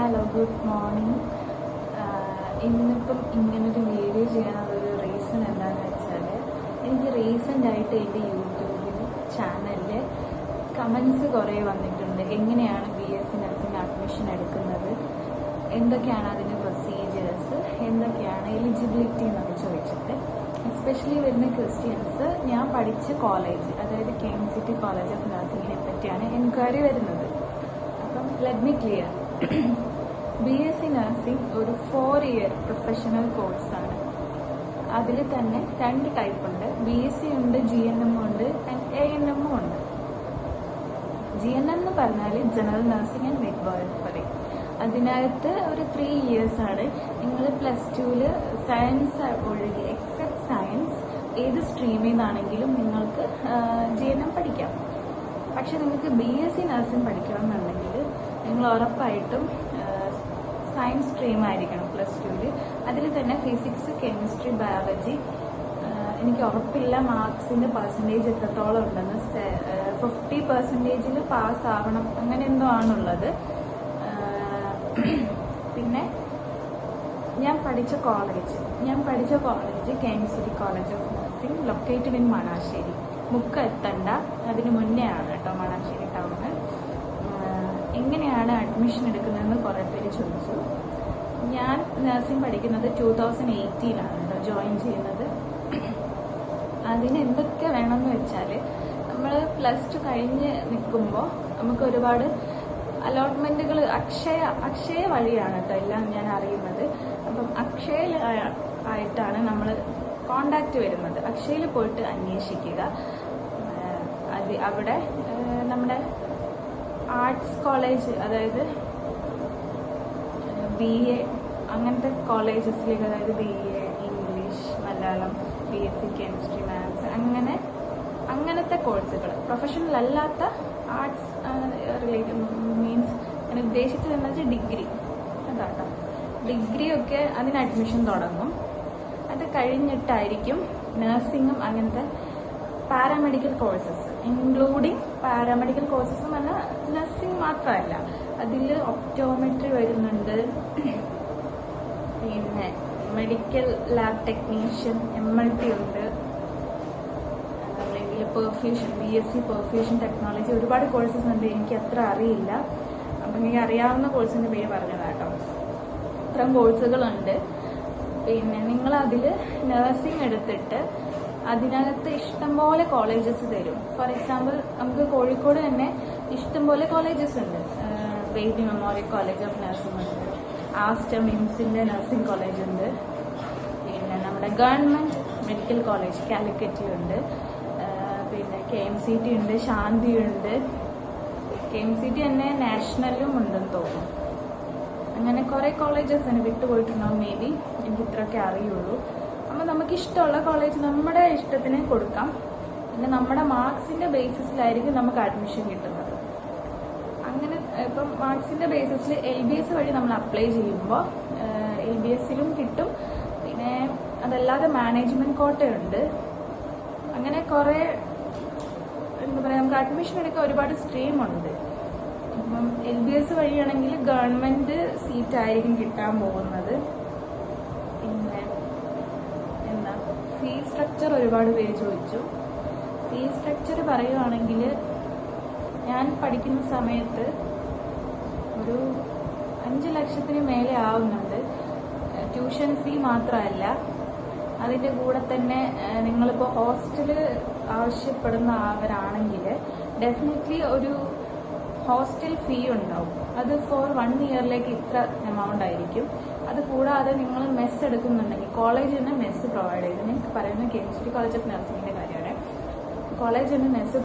Hello good morning ഇന്നിപ്പം ഇങ്ങനൊരു video ചെയ്യാനുള്ളൊരു റീസൺ എന്താണെന്ന് വെച്ചാൽ എനിക്ക് റീസെന്റായിട്ട് എന്റെ യൂട്യൂബിൽ ചാനലിൽ കമൻസ് കുറേ വന്നിട്ടുണ്ട്. എങ്ങനെയാണ് B S C nursing admission എടുക്കുന്നത്? എന്തൊക്കെയാണ് അതിന്റെ പ്രൊസീജിയേഴ്സ് എന്തൊക്കെയാണ് എലിജിബിലിറ്റി എന്നൊക്കെ ചോദിച്ചിട്ട്. എസ്പെഷ്യലി വരുന്ന ക്രിസ്ത്യൻസ് ഞാൻ പഠിച്ച കോളേജ് അതായത് K M city college of നഴ്സിംഗിനെ പറ്റിയാണ് എൻക്വയറി വരുന്നത്. അപ്പം let me clear B S C nursing ഒരു ഫോർ ഇയർ പ്രൊഫഷണൽ കോഴ്സാണ് അതിൽ തന്നെ രണ്ട് ടൈപ്പ് ഉണ്ട്. ബി എസ് സി ഉണ്ട് ജി എൻ എം ഉണ്ട് ആൻഡ് എ എൻ എം ഉണ്ട്. ജി എൻ എം എന്ന് പറഞ്ഞാൽ general nursing and midwifery അതിനകത്ത് ഒരു ത്രീ ഇയേഴ്സ് ആണ്. നിങ്ങൾ പ്ലസ് ടുവിൽ സയൻസ് ഒഴികെ എക്സെപ്റ്റ് സയൻസ് ഏത് സ്ട്രീമിൽ നിന്നാണെങ്കിലും നിങ്ങൾക്ക് ജി എൻ എം പഠിക്കാം. പക്ഷെ നിങ്ങൾക്ക് ബി എസ് സി നഴ്സിംഗ് പഠിക്കണം എന്നുണ്ടെങ്കിൽ നിങ്ങൾ ഉറപ്പായിട്ടും സയൻസ് സ്ട്രീം ആയിരിക്കണം പ്ലസ് ടുവിൽ അതിൽ തന്നെ ഫിസിക്സ് കെമിസ്ട്രി ബയോളജി എനിക്ക് ഉറപ്പില്ല മാർക്സിന്റെ പെർസെന്റേജ് എത്രത്തോളം ഉണ്ടെന്ന്. ഫിഫ്റ്റി പെർസെന്റേജിൽ പാസ് ആവണം. അങ്ങനെ എന്തോ ആണുള്ളത്. പിന്നെ ഞാൻ പഠിച്ച കോളേജ് ഞാൻ പഠിച്ച college KMCT college of nursing located in Manassery Mukkam എത്തണ്ട. അതിന് മുന്നേ ആണ് കേട്ടോ മണാശ്ശേരി ടൗണ് എങ്ങനെയാണ് അഡ്മിഷൻ എടുക്കുന്നതെന്ന് കുറേ പേര് ചോദിച്ചു. ഞാൻ നഴ്സിംഗ് പഠിക്കുന്നത് ടൂ തൗസൻഡ് എയ്റ്റീനാണ് കേട്ടോ ജോയിൻ ചെയ്യുന്നത്. അതിന് എന്തൊക്കെ വേണമെന്ന് വെച്ചാൽ നമ്മൾ പ്ലസ് ടു കഴിഞ്ഞ് നിൽക്കുമ്പോൾ നമുക്ക് ഒരുപാട് അലോട്ട്മെന്റുകൾ അക്ഷയ അക്ഷയ വഴിയാണ് കേട്ടോ എല്ലാം ഞാൻ അറിയുന്നത്. അപ്പം അക്ഷയയിൽ ആയിട്ടാണ് നമ്മൾ കോണ്ടാക്ട് വരുന്നത്. അക്ഷയയിൽ പോയിട്ട് അന്വേഷിക്കുക. അത് അവിടെ നമ്മുടെ ആർട്സ് കോളേജ് അതായത് ബി എ അങ്ങനത്തെ കോളേജസിലേക്ക് അതായത് B A English Malayalam B S C chemistry maths അങ്ങനെ അങ്ങനത്തെ കോഴ്സുകൾ പ്രൊഫഷണൽ അല്ലാത്ത ആർട്സ് റിലേറ്റഡ് മീൻസ് ഞാൻ ഉദ്ദേശിച്ചത് എന്ന് വെച്ചാൽ ഡിഗ്രി. അതാട്ടോ. ഡിഗ്രി ഒക്കെ അതിന് അഡ്മിഷൻ തുടങ്ങും. അത് കഴിഞ്ഞിട്ടായിരിക്കും നഴ്സിംഗും അങ്ങനത്തെ paramedical courses including paramedical courses എന്ന് പറഞ്ഞാൽ നഴ്സിംഗ് മാത്രമല്ല. അതിൽ ഒപ്റ്റോമെട്രി വരുന്നുണ്ട്. പിന്നെ medical lab technician M L T ഉണ്ട്. അല്ലെങ്കിൽ perfusion B S C perfusion technology ഒരുപാട് കോഴ്സസ് ഉണ്ട്. എനിക്ക് അത്ര അറിയില്ല. അപ്പം എനിക്ക് അറിയാവുന്ന കോഴ്സിന്റെ പേര് പറഞ്ഞതാണ് കേട്ടോ. ഇത്രയും കോഴ്സുകളുണ്ട്. പിന്നെ നിങ്ങൾ അതിൽ നഴ്സിംഗ് എടുത്തിട്ട് അതിനകത്ത് ഇഷ്ടംപോലെ കോളേജസ് തരും. ഫോർ എക്സാമ്പിൾ നമുക്ക് കോഴിക്കോട് തന്നെ ഇഷ്ടംപോലെ കോളേജസ് ഉണ്ട്. Baby Memorial college of nursing ഉണ്ട്. ആസ്റ്റർ മിംസിന്റെ നഴ്സിംഗ് കോളേജ് ഉണ്ട്. പിന്നെ നമ്മുടെ ഗവൺമെന്റ് മെഡിക്കൽ കോളേജ് കാലിക്കറ്റിലുണ്ട് പിന്നെ കെ എം സി ടി ഉണ്ട് ശാന്തി ഉണ്ട്. കെ എം സി ടി തന്നെ നാഷണലും ഉണ്ടെന്ന് തോന്നുന്നു. അങ്ങനെ കുറെ കോളേജസ് തന്നെ വിട്ടുപോയിട്ടുണ്ടാവും മേ ബി എനിക്ക് ഇത്രയൊക്കെ അറിയുള്ളൂ. അപ്പോൾ നമുക്ക് ഇഷ്ടമുള്ള കോളേജ് നമ്മുടെ ഇഷ്ടത്തിന് കൊടുക്കാം. പിന്നെ നമ്മുടെ മാർക്സിന്റെ ബേസിസിലായിരിക്കും നമുക്ക് അഡ്മിഷൻ കിട്ടുന്നത്. അങ്ങനെ ഇപ്പം മാർക്സിന്റെ ബേസിസിൽ എൽ ബി എസ് വഴി നമ്മൾ അപ്ലൈ ചെയ്യുമ്പോൾ എൽ ബി എസിലും കിട്ടും. പിന്നെ അതല്ലാതെ മാനേജ്മെന്റ് കോട്ടയുണ്ട്. അങ്ങനെ കുറേ എന്താ പറയുക നമുക്ക് അഡ്മിഷൻ എടുക്കാൻ ഒരുപാട് സ്ട്രീമുണ്ട് ഇപ്പം എൽ ബി എസ് വഴിയാണെങ്കിൽ ഗവൺമെന്റ് സീറ്റ് ആയിരിക്കും കിട്ടാൻ പോകുന്നത്. പിന്നെ ഫീ സ്ട്രക്ചർ ഒരുപാട് പേര് ചോദിച്ചു. ഫീ സ്ട്രക്ചർ പറയുകയാണെങ്കിൽ ഞാൻ പഠിക്കുന്ന സമയത്ത് ഒരു അഞ്ച് ലക്ഷത്തിന് മേലെ ആവുന്നുണ്ട്. ട്യൂഷൻ ഫീ മാത്രമല്ല അതിന്റെ കൂടെ തന്നെ നിങ്ങളിപ്പോൾ ഹോസ്റ്റൽ ആവശ്യപ്പെടുന്ന അവരാണെങ്കിൽ ഡെഫിനറ്റ്ലി ഒരു ഹോസ്റ്റൽ ഫീ ഉണ്ടാവും. അത് ഫോർ വൺ ഇയറിലേക്ക് ഇത്ര എമൗണ്ട് ആയിരിക്കും. അത് കൂടാതെ നിങ്ങൾ മെസ്സ് എടുക്കുന്നുണ്ടെങ്കിൽ കോളേജിൽ നിന്ന് മെസ്സ് പ്രൊവൈഡ് ചെയ്ത് നിങ്ങൾക്ക് പറയുന്നത് കെമിസ്ട്രി കോളേജ് ഓഫ് നഴ്സിംഗിന്റെ കാര്യമാണ്. കോളേജിൽ നിന്ന് മെസ്സ്